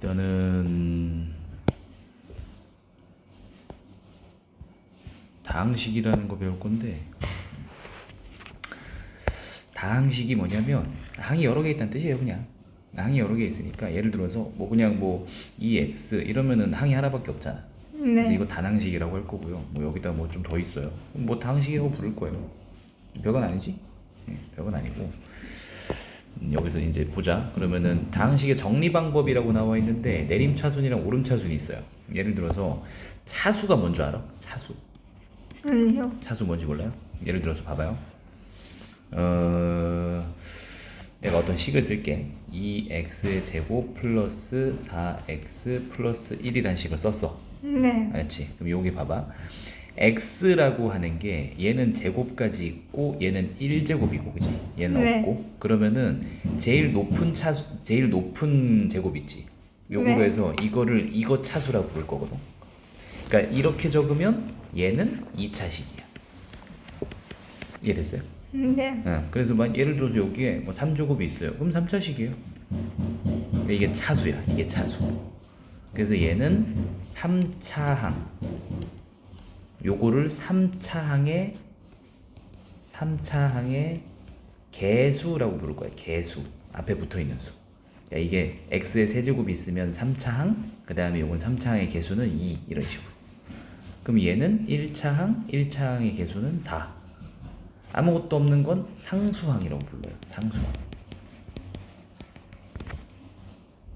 일단은 다항식이라는 거 배울 건데 다항식이 뭐냐면 항이 여러 개 있다는 뜻이에요 그냥. 항이 여러 개 있으니까 예를 들어서 뭐 그냥 뭐 2x 이러면은 항이 하나밖에 없잖아. 그래서 네. 이거 단항식이라고 할 거고요. 뭐 여기다 뭐 좀 더 있어요. 뭐 다항식이라고 부를 거예요. 별건 아니지? 예, 별건 아니고. 음, 여기서 이제 보자 그러면은 다항식의 정리 방법이라고 나와 있는데 내림 차순이랑 오름 차순이 있어요 예를 들어서 차수가 뭔지 알아? 차수 아니요. 차수 뭔지 몰라요? 예를 들어서 봐봐요. 어, 내가 어떤 식을 쓸게. 2x의 제곱 플러스 4x 플러스 1이라는 식을 썼어. 네. 알았지? 그럼 여기 봐봐. X라고 하는 게 얘는 제곱까지 있고 얘는 1제곱이고 그지? 얘는 네. 없고 그러면은 제일 높은 차수 제일 높은 제곱 있지. 요거로 네. 해서 이거를 이거 차수라고 부를 거거든. 그러니까 이렇게 적으면 얘는 2차식이야. 이해됐어요? 네. 예, 그래서 만 예를 들어서 여기에 뭐 3제곱이 있어요. 그럼 3차식이에요. 이게 차수야. 이게 차수. 그래서 얘는 3차항. 요거를 3차 항의 3차 항의 개수라고 부를 거야. 개수. 앞에 붙어 있는 수. 야, 이게 x의 세제곱이 있으면 3차 항, 그 다음에 요건 3차 항의 개수는 2 이런 식으로. 그럼 얘는 1차 항, 1차 항의 개수는 4. 아무것도 없는 건 상수항이라고 불러요. 상수항.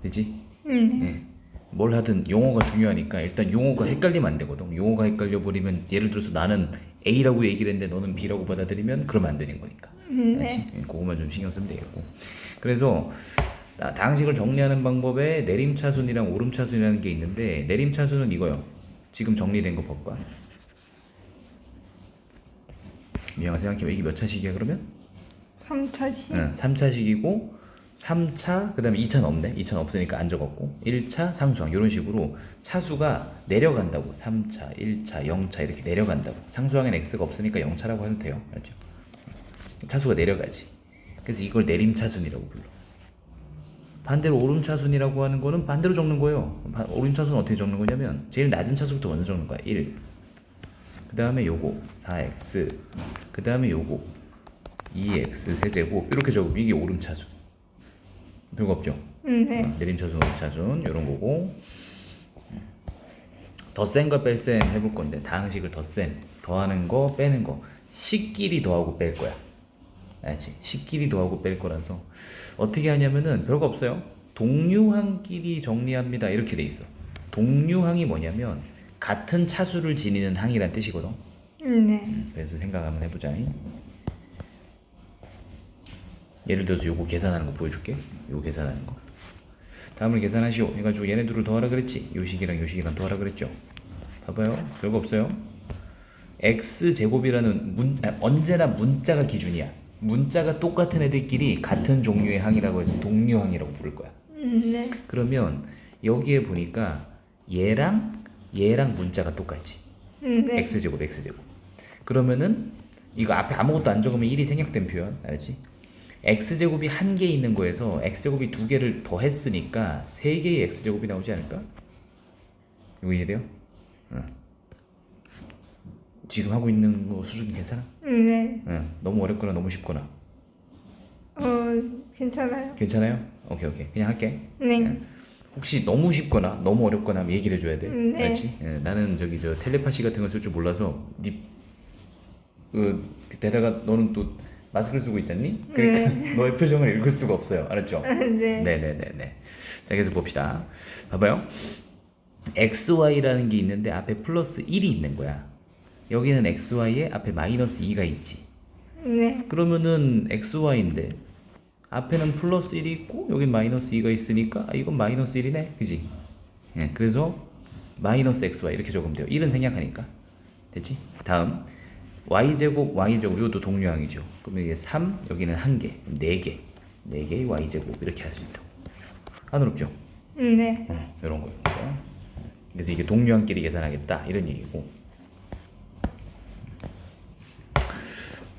되지? 네. 네. 뭘 하든 용어가 중요하니까 일단 용어가 헷갈리면 안 되거든. 용어가 헷갈려 버리면 예를 들어서 나는 A라고 얘기를 했는데 너는 B라고 받아들이면 그러면 안 되는 거니까. 네. 알지? 예, 그거만 좀 신경 쓰면 되겠고. 그래서 다- 다항식을 정리하는 방법에 내림차순이랑 오름차순이라는 게 있는데 내림차순은 이거요. 지금 정리된 거 볼까? 미영아 생각해봐. 이게 몇 차식이야 그러면? 3차시. 응, 3차식이고 3차 그 다음에 2차는 없네. 2차는 없으니까 안 적었고 1차 상수항 이런 식으로 차수가 내려간다고. 3차, 1차, 0차 이렇게 내려간다고. 상수항엔 x가 없으니까 0차라고 해도 돼요. 알죠? 차수가 내려가지. 그래서 이걸 내림차순이라고 불러. 반대로 오름차순이라고 하는 거는 반대로 적는 거예요. 바- 오름차순은 어떻게 적는 거냐면 제일 낮은 차수부터 먼저 적는 거야. 1. 그 다음에 요거 4x. 그 다음에 요거 2x 세제곱 이렇게 적으면 이게 오름차순. 별거 없죠? 네. 어, 내림차순, 오름차순 이런 거고 더센거 뺄셈 해볼 건데 다항식을 더 센, 더하는 거 빼는 거 식끼리 더하고 뺄 거야. 알지? 식끼리 더하고 뺄 거라서 어떻게 하냐면은 별거 없어요. 동류항끼리 정리합니다 이렇게 돼 있어. 동류항이 뭐냐면 같은 차수를 지니는 항이란 뜻이거든. 네. 그래서 생각 한번 해보자. 예를 들어서 요거 계산하는 거 보여줄게. 요거 계산하는 거. 다음을 계산하시오. 해가지고 얘네들을 더하라 그랬지. 요 식이랑 요 식이랑 더하라 그랬죠. 봐봐요. 별거 없어요. x 제곱이라는 문 아, 언제나 문자가 기준이야. 문자가 똑같은 애들끼리 같은 종류의 항이라고 해서 동류항이라고 부를 거야. 네. 그러면 여기에 보니까 얘랑 얘랑 문자가 똑같지. 네. x제곱 x제곱 그러면은 이거 앞에 아무것도 안 적으면 1이 생략된 표현 알았지? X제곱이 한 개 있는 거에서 x제곱이 두 개를 더 했으니까 세 개의 x제곱이 나오지 않을까? 이거 이해돼요? 응. 지금 하고 있는 거 수준 괜찮아? 네. 응. 너무 어렵거나 너무 쉽거나 어, 괜찮아요. 괜찮아요? 오케이 오케이 그냥 할게 네. 혹시 너무 쉽거나 너무 어렵거나 하면 얘기를 해줘야 돼. 네. 알지? 예, 나는 저기 저 텔레파시 같은 걸 쓸 줄 몰라서 니 그, 게다가 너는 또 마스크를 쓰고 있잖니? 그러니까 너의 표정을 읽을 수가 없어요. 알았죠? 네. 네네네네. 자, 계속 봅시다. 봐봐요. xy라는 게 있는데 앞에 플러스 1이 있는 거야. 여기는 xy에 앞에 마이너스 2가 있지. 네. 그러면은 xy인데 앞에는 플러스 1이 있고 여긴 마이너스 2가 있으니까 아, 이건 마이너스 1이네 그지? 예, 그래서 마이너스 xy 이렇게 적으면 돼요 1은 생략하니까 됐지? 다음 y제곱 y제곱 이것도 동류항이죠 그러면 이게 3 여기는 1개 4개 4개의 y제곱 이렇게 할 수 있다고 안 어렵죠? 네. 어, 이런 거예요 그래서 이게 동류항끼리 계산하겠다 이런 얘기고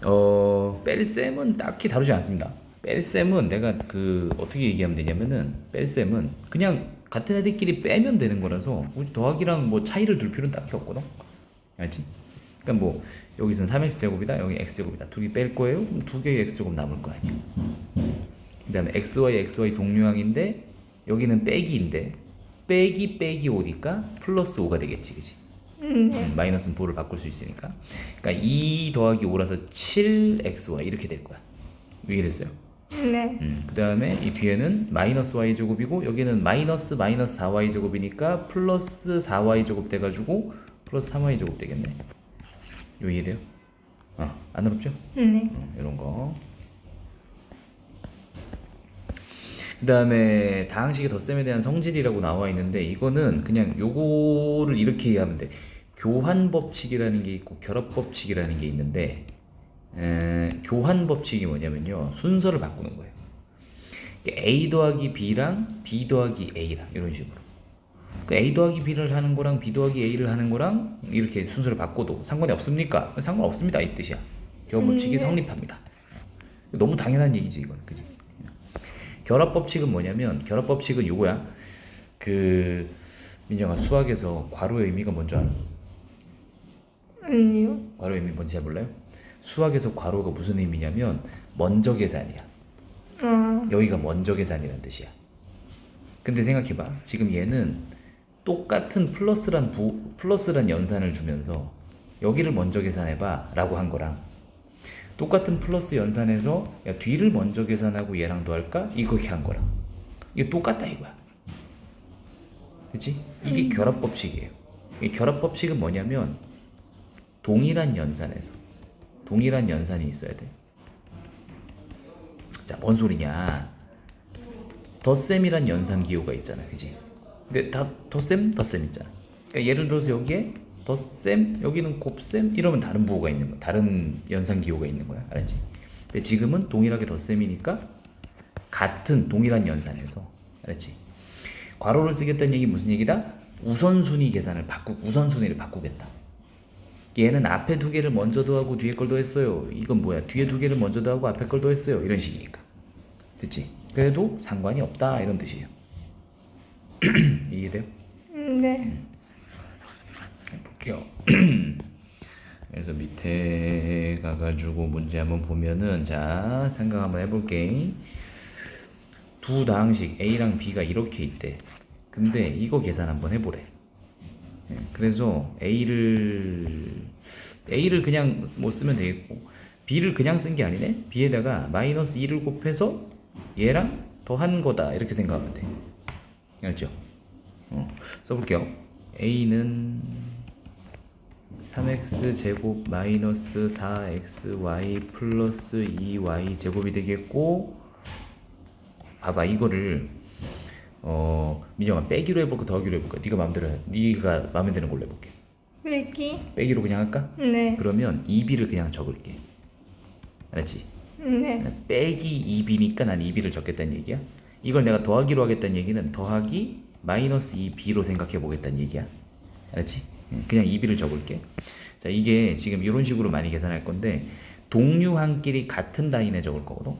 어, 뺄셈은 딱히 다루지 않습니다. 뺄셈은 내가 그 어떻게 얘기하면 되냐면은 뺄셈은 그냥 같은 애들끼리 빼면 되는 거라서 굳이 더하기랑 뭐 차이를 둘 필요는 딱히 없거든. 알지? 그러니까 뭐 여기서는 3x 제곱이다, 여기 x 제곱이다. 두 개 뺄 거예요? 그럼 두 개의 x 제곱 남을 거 아니야. 그다음에 xy xy 동류항인데 여기는 빼기인데 빼기 빼기 5니까 플러스 5가 되겠지, 그지? 음, 네. 음, 마이너스는 부호를 바꿀 수 있으니까. 그러니까 2 더하기 5라서 7xy 이렇게 될 거야. 이해됐어요? 네. 음, 그 다음에 이 뒤에는 마이너스 y 제곱이고 여기는 마이너스 마이너스 4y 제곱이니까 플러스 4y 제곱 돼가지고 플러스 3y 제곱 되겠네. 요 이해돼요? 어, 안 어렵죠? 네. 어, 이런 거. 그 다음에 다항식의 덧셈에 대한 성질이라고 나와 있는데 이거는 그냥 요거를 이렇게 이해하면 돼. 교환 법칙이라는 게 있고 결합 법칙이라는 게 있는데 에, 교환 법칙이 뭐냐면요 순서를 바꾸는 거예요. A 더하기 B랑 B 더하기 A랑 이런 식으로. 그 A 더하기 B를 하는 거랑 B 더하기 A를 하는 거랑 이렇게 순서를 바꿔도 상관이 없습니까? 상관없습니다 이 뜻이야. 교환 법칙이 음, 네. 성립합니다. 너무 당연한 얘기지 이건 그지? 결합 법칙은 뭐냐면 결합 법칙은 요거야. 그 민정아 수학에서 괄호의 의미가 뭔지 알아? 아니요. 괄호 의미 뭔지 잘 몰라요? 수학에서 괄호가 무슨 의미냐면 먼저 계산이야. 아, 여기가 먼저 계산이란 뜻이야. 근데 생각해봐. 지금 얘는 똑같은 플러스란 부, 플러스란 연산을 주면서 여기를 먼저 계산해봐 라고 한 거랑 똑같은 플러스 연산해서 야 뒤를 먼저 계산하고 얘랑 더할까 이렇게 한 거랑 이게 똑같다 이거야. 그렇지? 이게 결합 법칙이에요. 이 결합 법칙은 뭐냐면 동일한 연산에서 동일한 연산이 있어야 돼. 자, 뭔 소리냐? 덧셈이란 연산 기호가 있잖아, 그지? 근데 다 덧셈, 덧셈 있잖아. 그러니까 예를 들어서 여기에 덧셈, 여기는 곱셈 이러면 다른 부호가 있는 거야. 다른 연산 기호가 있는 거야, 알지? 근데 지금은 동일하게 덧셈이니까 같은 동일한 연산에서, 알았지? 괄호를 쓰겠다는 얘기 무슨 얘기다? 우선순위 계산을 바꾸 우선순위를 바꾸겠다. 얘는 앞에 두 개를 먼저 더하고 뒤에 걸 더했어요. 이건 뭐야? 뒤에 두 개를 먼저 더하고 앞에 걸 더했어요. 이런 식이니까. 됐지? 그래도 상관이 없다 이런 뜻이에요. 이해 돼요? 음, 네. 볼게요. 그래서 밑에 가가지고 문제 한번 보면은 자 생각 한번 해볼게. 두 다항식 A랑 B가 이렇게 있대. 근데 이거 계산 한번 해보래. 예, 그래서 A를 A를 그냥 못 쓰면 되겠고 B를 그냥 쓴 게 아니네. B에다가 마이너스 2를 곱해서 얘랑 더한 거다 이렇게 생각하면 돼. 알죠? 어, 써볼게요. A는 3x 제곱 마이너스 4xy 플러스 2y 제곱이 되겠고 봐봐 이거를 어 민영아 빼기로 해볼까 더하기로 해볼까 네가 마음대로 해 네가 마음에 드는 걸로 해볼게 빼기. 빼기로 그냥 할까? 네. 그러면 2b를 그냥 적을게 알았지? 네. 빼기 2b니까 난 2b를 적겠다는 얘기야 이걸 내가 더하기로 하겠다는 얘기는 더하기 마이너스 2b로 생각해 보겠다는 얘기야. 알았지? 응, 그냥 2b를 적을게. 자 이게 지금 이런 식으로 많이 계산할 건데 동류항끼리 같은 라인에 적을 거거든?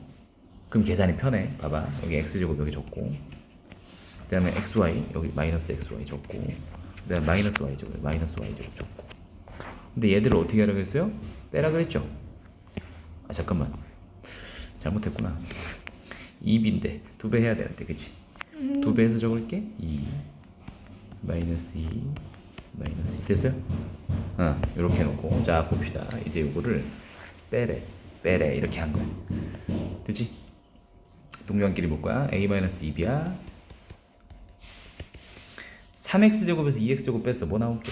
그럼 계산이 편해. 봐봐. 여기 x제곱 여기 적고. 그 다음에 xy 여기 마이너스 xy 적고. 그 다음에 마이너스 y 제곱 마이너스 y 적고. 근데 얘들을 어떻게 하라고 했어요? 빼라 그랬죠? 아 잠깐만. 잘못했구나 2b인데 두 배 해야 되는데 그치? 두배 해서 적을게 2 마이너스 2 마이너스 2 됐어요? 어 이렇게 해놓고 자 봅시다 이제 이거를 빼래 빼래 이렇게 한 거야 됐지? 동료한끼리 볼 거야 a 마이너스 2b야 3x 제곱에서 2x 제곱 뺐어 뭐 나올게?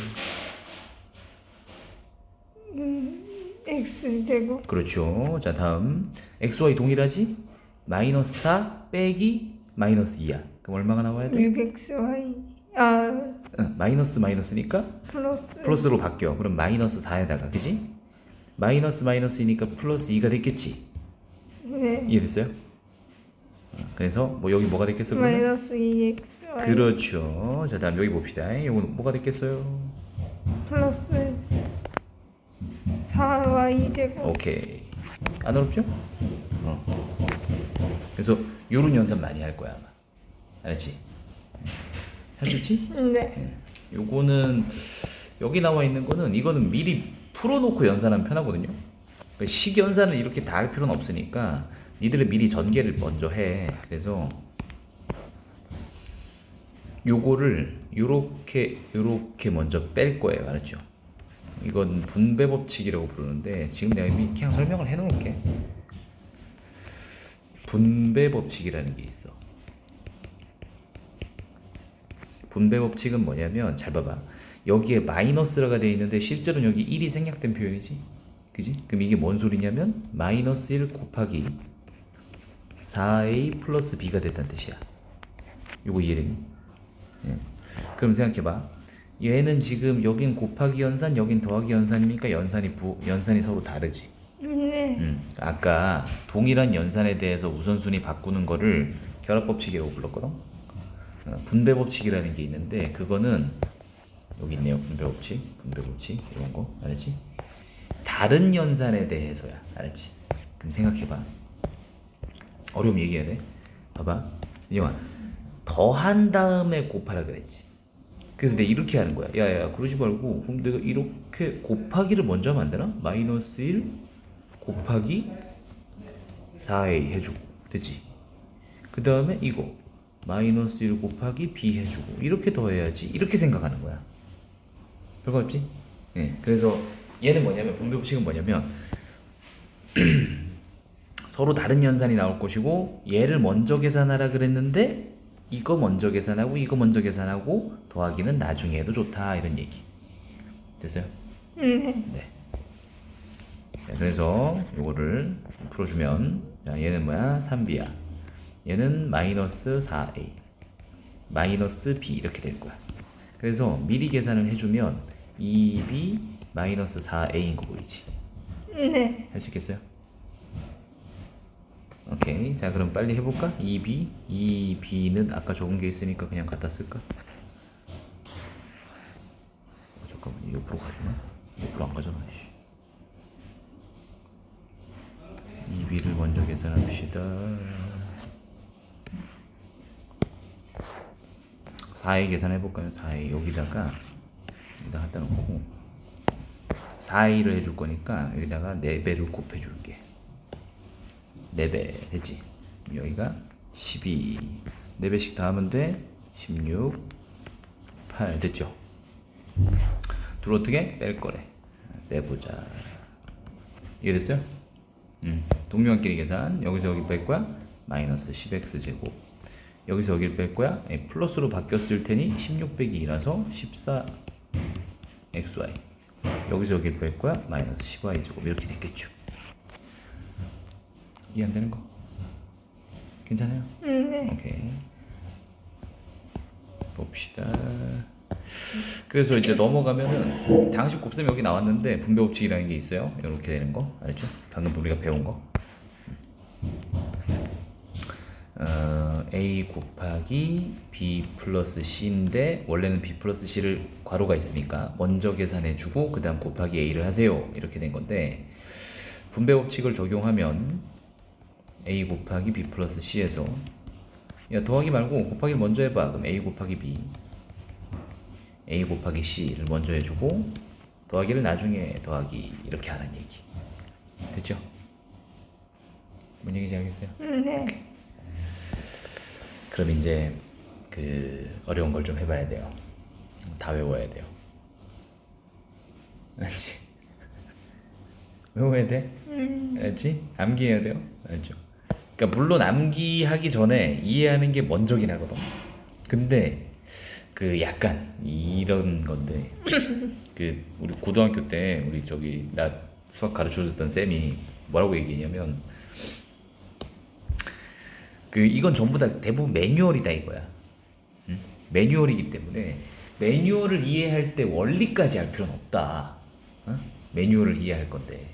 x 제곱. 그렇죠. 자 다음 xy 동일하지? 마이너스 4 빼기 마이너스 2야. 그럼 얼마가 나와야 돼? 6xy. 아, 응, 마이너스 마이너스니까 플러스. 플러스로 바뀌어. 그럼 마이너스 4에다가 그지? 마이너스 마이너스이니까 플러스 2가 됐겠지. 네. 이해됐어요? 어, 그래서 뭐 여기 뭐가 됐겠어? 그러면? 마이너스 2xy. 그렇죠. 자 다음 여기 봅시다. 이건 뭐가 됐겠어요? 플러스 4y 제곱. 오케이. 안 어렵죠? 어. 그래서 요런 연산 많이 할 거야 아마. 알았지? 할 수 있지? 네. 요거는 여기 나와 있는 거는 이거는 미리 풀어놓고 연산하면 편하거든요. 그러니까 식 연산을 이렇게 다 할 필요는 없으니까 니들은 미리 전개를 먼저 해. 그래서 요거를 요렇게 요렇게 먼저 뺄 거예요. 알았죠? 이건 분배 법칙이라고 부르는데 지금 내가 이미 그냥 설명을 해 놓을게. 분배 법칙이라는 게 있어. 분배 법칙은 뭐냐면 잘 봐봐. 여기에 마이너스가 되어 있는데 실제로는 여기 1이 생략된 표현이지. 그지? 그럼 이게 뭔 소리냐면 마이너스 1 곱하기 4a 플러스 b가 됐다는 뜻이야. 요거 이해되니? 예. 그럼 생각해봐. 얘는 지금 여긴 곱하기 연산, 여긴 더하기 연산이니까 연산이 부, 연산이 서로 다르지. 네. 음, 아까 동일한 연산에 대해서 우선순위 바꾸는 거를 결합법칙이라고 불렀거든. 어, 분배 법칙이라는 게 있는데 그거는 여기 있네요. 분배 법칙, 분배 법칙 이런 거 알았지? 다른 연산에 대해서야, 알았지? 그럼 생각해봐. 어려움 얘기해야 돼. 봐봐, 이영아, 더한 다음에 곱하라 그랬지. 그래서 내가 이렇게 하는 거야. 야야, 그러지 말고 그럼 내가 이렇게 곱하기를 먼저 하면 안 되나? 마이너스 1 곱하기 4a 해주고 됐지? 그 다음에 이거 마이너스 1 곱하기 b 해주고 이렇게 더해야지 이렇게 생각하는 거야 별거 없지? 예, 그래서 얘는 뭐냐면 분배법칙은 뭐냐면 서로 다른 연산이 나올 것이고 얘를 먼저 계산하라 그랬는데 이거 먼저 계산하고 이거 먼저 계산하고 더하기는 나중에 해도 좋다 이런 얘기 됐어요? 네. 그래서 요거를 풀어주면 자, 얘는 뭐야? 3b야. 얘는 마이너스 4a. 마이너스 b 이렇게 될 거야. 그래서 미리 계산을 해주면 2b 마이너스 4a인 거 보이지? 네. 할 수 있겠어요? 오케이. 자, 그럼 빨리 해볼까? 2b. 2b는 아까 적은 게 있으니까 그냥 갖다 쓸까? 어, 잠깐만, 이거 옆으로 가주나? 옆으로 안 가잖아. 2b를 먼저 계산합시다. 4에 계산해볼까요? 4에 여기다가 여기다 갖다 놓고 4a를 해줄 거니까 여기다가 4배를 곱해줄게 4배 되지 여기가 12 4배씩 다 하면 돼 16 8 됐죠 둘 어떻게? 뺄 거래 내보자 이해 됐어요? 음, 동료한끼리 계산. 여기서 여기 뺄 거야? 마이너스 10x 제곱. 여기서 여기를 뺄 거야? 예, 플러스로 바뀌었을 테니 16 빼기 2라서 14xy 여기서 여기를 뺄 거야? 마이너스 10y 제곱. 이렇게 됐겠죠. 이해 안 되는 거? 괜찮아요? 네. 오케이. 봅시다 그래서 이제 넘어가면은 당식 곱셈 여기 나왔는데 분배 법칙이라는 게 있어요. 이렇게 되는 거 알죠? 방금 우리가 배운 거. 어, a 곱하기 b 플러스 c인데 원래는 b 플러스 c를 괄호가 있으니까 먼저 계산해주고 그 다음 곱하기 a를 하세요. 이렇게 된 건데 분배 법칙을 적용하면 a 곱하기 b 플러스 c에서 야 더하기 말고 곱하기 먼저 해봐. 그럼 a 곱하기 b a 곱하기 c를 먼저 해주고 더하기를 나중에 더하기 이렇게 하는 얘기 됐죠? 뭔 얘기인지 알겠어요? 네. 그럼 이제 그 어려운 걸 좀 해봐야 돼요. 다 외워야 돼요. 알지? 외워야 돼? 음. 알지? 암기해야 돼요. 알죠? 그러니까 물론 암기하기 전에 이해하는 게 먼저긴 하거든. 근데 그 약간 이런 건데 그 우리 고등학교 때 우리 저기 나 수학 가르쳐 줬던 쌤이 뭐라고 얘기했냐면 그 이건 전부 다 대부분 매뉴얼이다 이거야. 응? 매뉴얼이기 때문에 매뉴얼을 이해할 때 원리까지 할 필요는 없다. 어? 매뉴얼을 이해할 건데.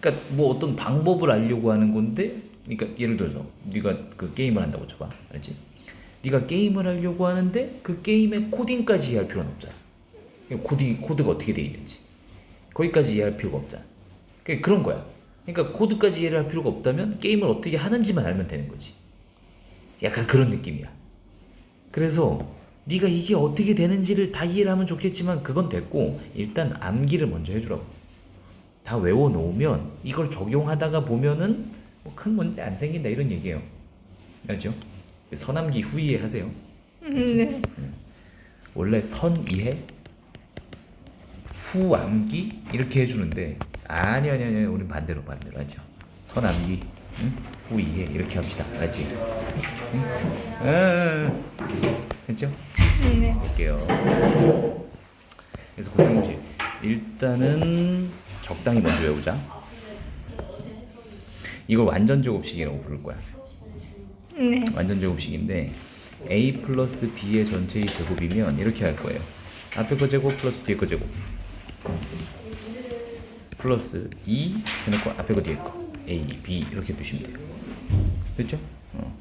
그러니까 뭐 어떤 방법을 알려고 하는 건데, 그러니까 예를 들어서 네가 그 게임을 한다고 쳐봐, 알지? 네가 게임을 하려고 하는데 그 게임의 코딩까지 이해할 필요는 없잖아. 그러니까 코딩 코드가 어떻게 돼 있는지 거기까지 이해할 필요가 없잖아. 그러니까 그런 거야. 그러니까 코드까지 이해를 할 필요가 없다면 게임을 어떻게 하는지만 알면 되는 거지. 약간 그런 느낌이야. 그래서 네가 이게 어떻게 되는지를 다 이해를 하면 좋겠지만 그건 됐고 일단 암기를 먼저 해주라고 다 외워 놓으면 이걸 적용하다가 보면은 뭐 큰 문제 안 생긴다 이런 얘기예요 알죠? 선암기 후이해 하세요 네. 원래 선이해 후암기 이렇게 해주는데 아니 아니 아니 우린 반대로 반대로 하죠 선암기 응? 후이해 이렇게 합시다 알지? 응? 응? 됐죠? 네. 볼게요 그래서 고등공식 일단은 적당히 먼저 외우자 이걸 완전 제곱식이라고 부를 거야 네. 완전 제곱식인데 a 플러스 b의 전체의 제곱이면 이렇게 할 거예요. 앞에 거 제곱 플러스 뒤에 거 제곱 플러스 2 해놓고 앞에 거 뒤에 거 a, b 이렇게 두시면 돼요. 됐죠? 어.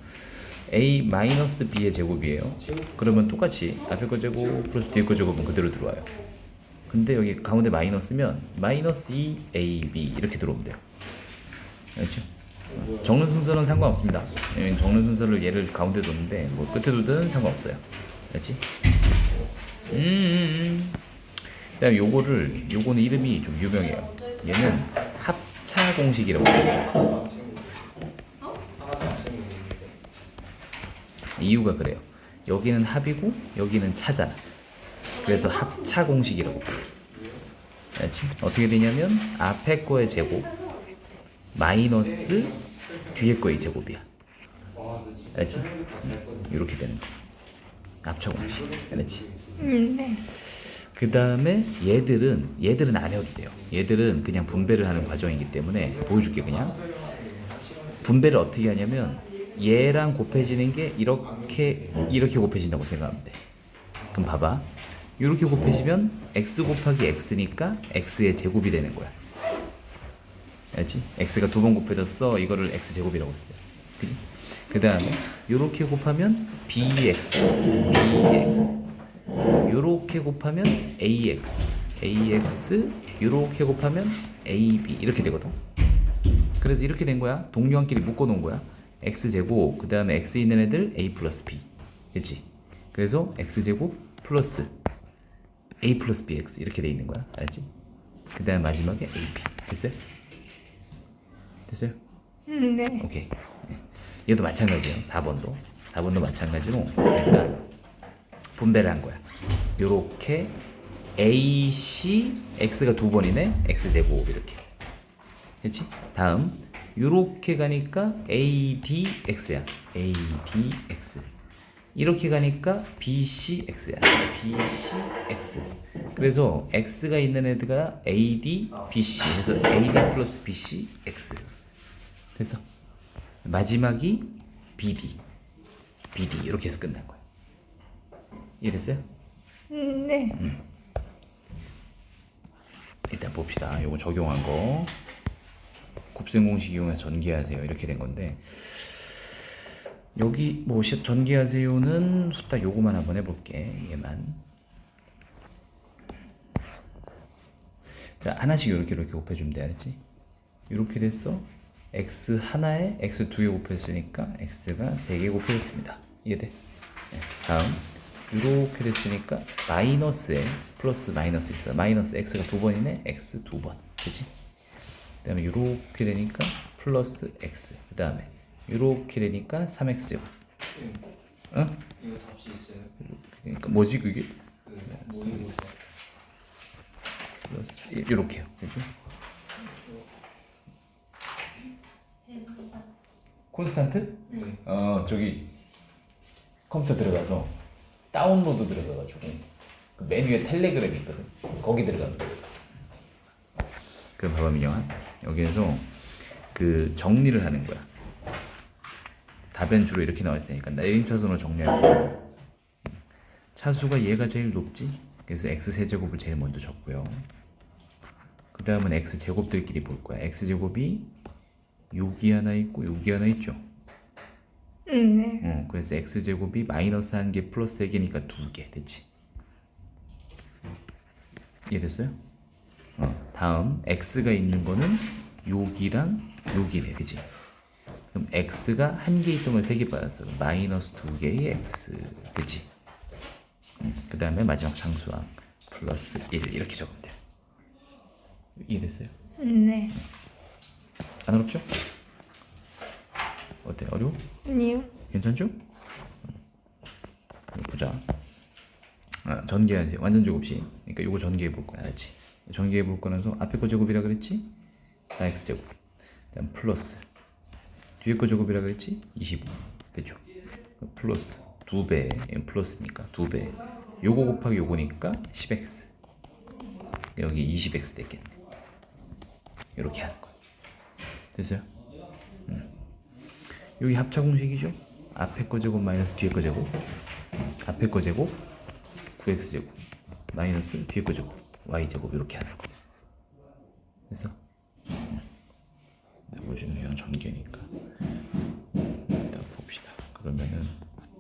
a 마이너스 b의 제곱이에요. 그러면 똑같이 앞에 거 제곱 플러스 뒤에 거 제곱은 그대로 들어와요. 근데 여기 가운데 마이너스면 마이너스 2 a, b 이렇게 들어오면 돼요. 알죠? 적는 순서는 상관없습니다. 왜냐면 적는 순서를 얘를 가운데 뒀는데 뭐 끝에 두든 상관없어요. 알지? 음, 음, 음. 그다음 요거를 요거는 이름이 좀 유명해요. 얘는 합차 공식이라고. 이유가 그래요. 여기는 합이고 여기는 차잖아. 그래서 합차 공식이라고. 알지? 어떻게 되냐면 앞에 거의 제곱 마이너스 뒤에 거의 제곱이야. 알지? 이렇게 되는 거. 합차 공식. 알았지? 네. 그 다음에 얘들은 얘들은 안 해도 돼요. 얘들은 그냥 분배를 하는 과정이기 때문에 보여줄게 그냥. 분배를 어떻게 하냐면 얘랑 곱해지는 게 이렇게 이렇게 곱해진다고 생각하면 돼. 그럼 봐봐. 이렇게 곱해지면 x 곱하기 x니까 x의 제곱이 되는 거야. 알지? x가 두 번 곱해졌어. 이거를 x 제곱이라고 쓰자. 그지? 그 다음에 이렇게 곱하면 bx, bx. 요렇게 곱하면 ax, ax, 요렇게 곱하면 ab 이렇게 되거든. 그래서 이렇게 된 거야. 동료한끼리 묶어 놓은 거야. x 제곱 그 다음에 x 있는 애들 a 플러스 b, 그렇지? 그래서 x 제곱 플러스 a 플러스 bx 이렇게 돼 있는 거야. 알지? 그 다음 마지막에 ab 됐어요? 됐어요? 네. 오케이. 예. 얘도 마찬가지예요. 4번도. 4번도 마찬가지로 일단 분배를 한 거야. 요렇게 A, C, X가 두 번이네. X 제곱 이렇게. 그렇지? 다음 요렇게 가니까 A, D, X야. A, D, X. 이렇게 가니까 B, C, X야. B, C, X. 그래서 X가 있는 애들가 A, D, B, C. 그래서 A, D 플러스 B, 됐어? 마지막이 BD. BD 이렇게 해서 끝난 거야. 이해됐어요? 네. 일단 봅시다. 요거 적용한 거. 곱셈 공식 이용해서 전개하세요. 이렇게 된 건데 여기 뭐 시- 전개하세요는 딱 요거만 한번 해볼게. 얘만. 자 하나씩 이렇게 이렇게 곱해주면 돼, 알았지? 이렇게 됐어. X 하나에 x 두 개 곱했으니까 x가 세 개 곱해졌습니다. 이해돼? 네, 다음 이렇게 됐으니까 마이너스에 플러스 마이너스 있어. 마이너스 x가 두 번이네. x 두 번. 그치? 그 다음에 이렇게 되니까 플러스 x. 그 다음에 이렇게 되니까 3x 제곱. 어? 이거 답시 있어요. 그러니까 뭐지 그게? 그 모의고사. 플러스 이렇게요. 그죠? 콘스탄트? 네. 어 저기 컴퓨터 들어가서 다운로드 들어가가지고 그 메뉴에 텔레그램 있거든. 거기 들어가면 돼. 그럼 봐봐 민영아. 여기에서 그 정리를 하는 거야. 답변 주로 이렇게 나와 있으니까 내림차순으로 정리할 거야 차수가 얘가 제일 높지? 그래서 x 세제곱을 제일 먼저 적고요. 그 다음은 x 제곱들끼리 볼 거야. X 제곱이 여기 하나 있고 여기 하나 있죠 네. 어, 그래서 x 제곱이 마이너스 한 개 플러스 세 개니까 두 개 됐지. 이해됐어요? 어, 다음 x가 있는 거는 여기랑 여기래, 그지? 그럼 x가 한 개 있던 걸 세 개 받았어. 마이너스 두 개의 x, 됐지? 그 다음에 마지막 상수항 플러스 1 이렇게 적으면 돼요. 이해됐어요? 네. 안 어렵죠? 어때? 어려워? 아니요. 괜찮죠? 음. 보자. 아, 전개하지. 완전 제곱식. 그러니까 요거 전개해 볼 거야. 알지? 전개해 볼 거라서 앞에 거 제곱이라 그랬지? 4x 제곱. 그다음 플러스. 뒤에 거 제곱이라 그랬지? 25. 됐죠? 플러스 두 배. 얘는 플러스니까 두 배. 요거 곱하기 요거니까 10x. 여기 20x 됐겠네. 이렇게 하는 거야. 됐어요? 여기 합차 공식이죠? 앞에 거 제곱 마이너스 뒤에 거 제곱. 앞에 거 제곱 9x 제곱 마이너스 뒤에 거 제곱 y 제곱 이렇게 하는 거. 그래서 나머지는 그냥 전개니까. 일단 봅시다. 그러면은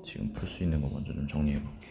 지금 풀 수 있는 거 먼저 좀 정리해 볼게